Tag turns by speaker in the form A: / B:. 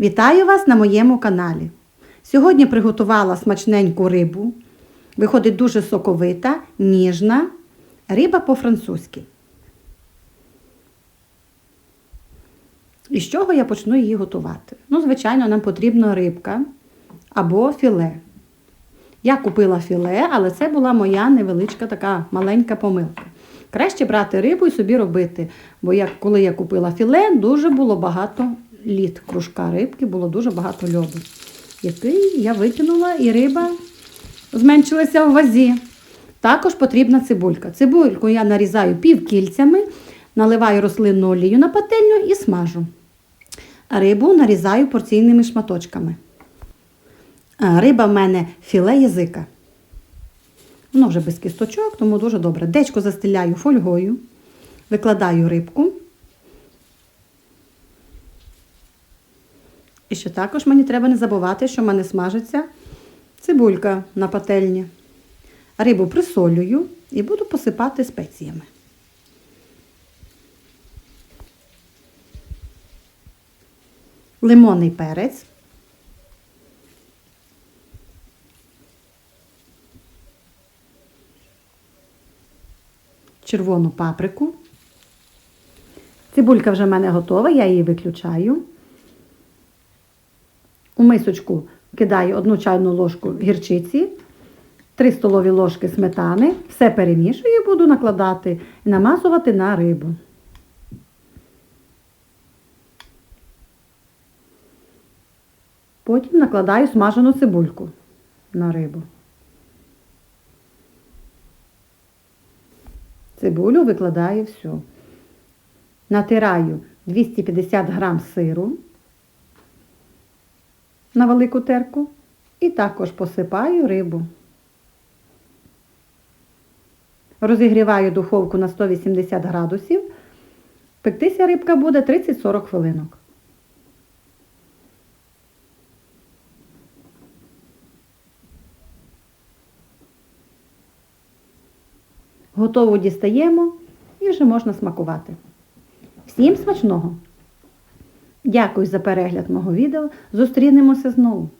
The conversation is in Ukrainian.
A: Вітаю вас на моєму каналі. Сьогодні приготувала смачненьку рибу. Виходить дуже соковита, ніжна риба по-французьки. І з чого я почну її готувати? Ну, звичайно, нам потрібна рибка або філе. Я купила філе, але це була моя невеличка така маленька помилка. Краще брати рибу і собі робити. Бо як, коли я купила філе, дуже було багато літ. Кружка рибки, було дуже багато льоду, який я викинула, і риба зменшилася в вазі. Також потрібна цибулька. Цибульку я нарізаю півкільцями, наливаю рослинну олію на пательню і смажу. Рибу нарізаю порційними шматочками. Риба в мене філе язика. Воно вже без кісточок, тому дуже добре. Дечко застеляю фольгою, викладаю рибку. І ще також мені треба не забувати, що в мене смажиться цибулька на пательні. Рибу присолюю і буду посипати спеціями. Лимонний перець. червону паприку. Цибулька вже в мене готова, я її виключаю. Мисочку кидаю одну чайну ложку гірчиці, 3 столові ложки сметани, все перемішую і буду накладати і намазувати на рибу. Потім накладаю смажену цибульку на рибу. Цибулю викладаю всю. Натираю 250 грам сиру на велику терку і також посипаю рибу. Розігріваю духовку на 180 градусів. Пектися рибка буде 30-40 хвилинок. Готову дістаємо і вже можна смакувати. Всім смачного! Дякую за перегляд мого відео. Зустрінемося знову!